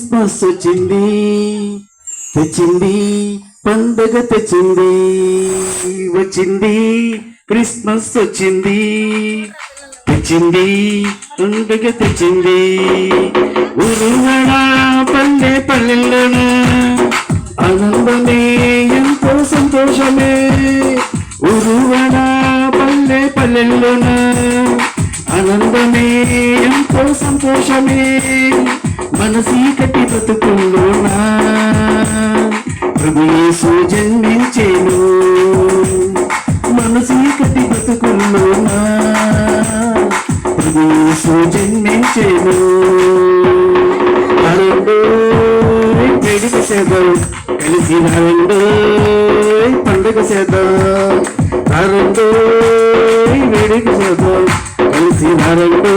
Christmas వచ్చింది. తెచ్చింది. పండగ తెచ్చింది. వచ్చింది. క్రిస్మస్ వచ్చింది. తెచ్చింది. పండగ తెచ్చింది. ఉరువడ పల్లె పల్లెల్లోన ఆనందమే ఎంతో సంతోషమే. ఉరువడా పల్లె పల్లెల్లోన ఆనందమే ఎంతో సంతోషమే. మనసీకటి బ్రతుకుల్లోనా ప్రభు యేసు జన్మించేను. మనసీకటి బ్రతుకుల్లోనా ప్రభు జన్మించేను. అరండో వేడుక చేద్దాం కలిసి రండో పండుగ చేద్దాం. అరండో వేడుక చేద్దాం కలిసి రండో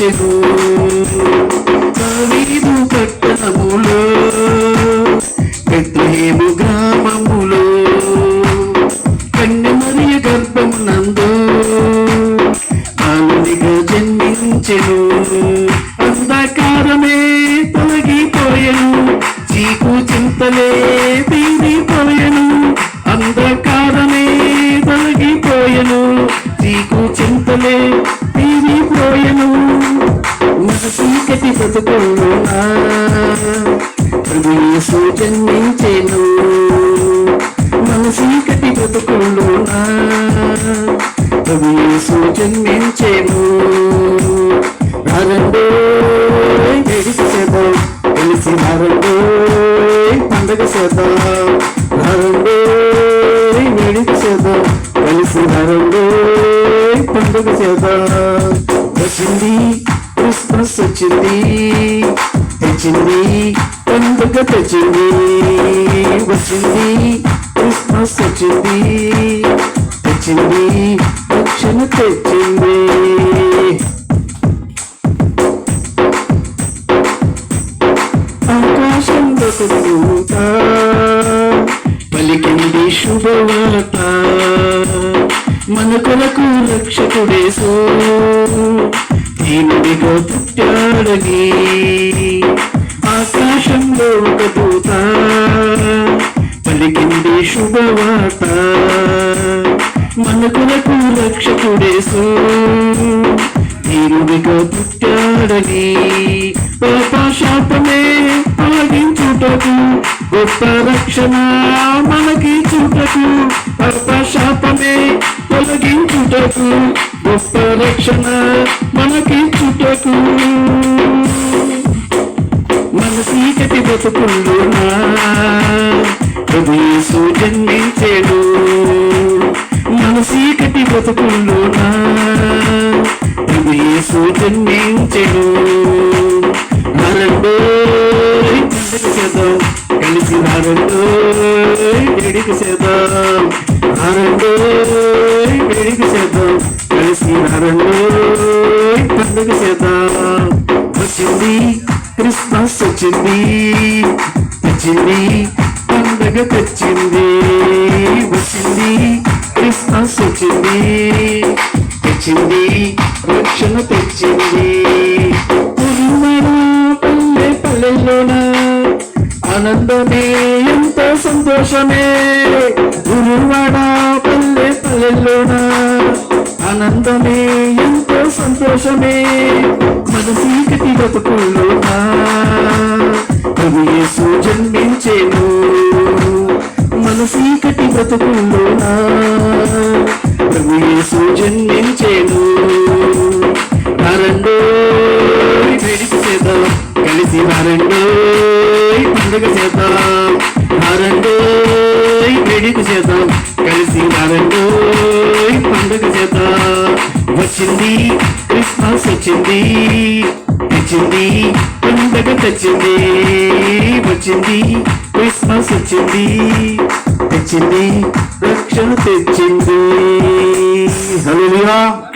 జన్మించెను దావీదు పట్టణములో బెత్లెహేము గ్రామములో కన్యమరియ కన్యమరి గర్భమునందు కాలునిగా జన్మించెను. అంధకారమే తొలగిపోయెను చీకు చింతలే చీకటి బ్రతుకుల్లోనా ప్రభు యేసు జన్మించెను. మన చీకటి బ్రతుకుల్లోనా ప్రభు జన్మించెను. రండో వేడుక చేద్దాం కలిసి రండో పండగ చేద్దాం రండో వేడుక చేద్దాం కలిసి రండో పండుగ చేద్దాం వచ్చింది తెచ్చింది. తెచ్చింది. పండుగ తెచ్చింది. వచ్చింది. క్రిస్మస్ వచ్చింది తెచ్చింది. రక్షణ తెచ్చింది. ఆకాశంలో దూత పలికింది శుభవార్త. మన కొరకు రక్షకుడేసో దీనుడిగా పుట్టాడని ఆకాశంలో ఒక దూత పలికింది శుభవార్త. మనకులకు రక్షకుడేసు రక్షకుడేసో దేవుడిగా పుట్టాడని పాప తొలగించుటకు గొప్ప రక్షణ మనకి చూటకు పాపశాపమే తొలగించుటకు. గొప్ప రక్షణ మనకి చుటకు మన చీకటి బతుకుల్లోనా? హృదయేసు జన్మించేడు. మన చీకటి బతుకుల్లోనా? హృదయేసు జన్మించెను నరండో చేద్దాం. కలిసి నరండో వేడుక చేద్దాం. నరండో వేడుక వచ్చింది పండగ తెచ్చింది. వచ్చింది క్రిస్మస్ వచ్చింది. తెచ్చింది రక్షణ తెచ్చింది. పల్లె పల్లెల్లోన ఆనందమే ఎంతో సంతోషమే. గురువాడ పల్లె పల్లెల్లోన ఆనందమే ఎంతో సంతోషమే. మన చీకటి బతుకుల్లోనా ప్రభు యేసు జన్మించేను. మన చీకటి బ్రతుకుల్లోనా? ప్రభు యేసు జన్మించేను. రండో వేడుక చేద్దాం కలిసి రండో పండుగ చేద్దాం. రండో వేడుక చేద్దాం కలిసి రండో పండుగ చేద్దాం. వచ్చింది క్రిస్మస్ వచ్చింది తెచ్చింది పండగ తెచ్చింది వచ్చింది క్రిస్మస్ వచ్చింది తెచ్చింది రక్షణ తెచ్చింది. హలో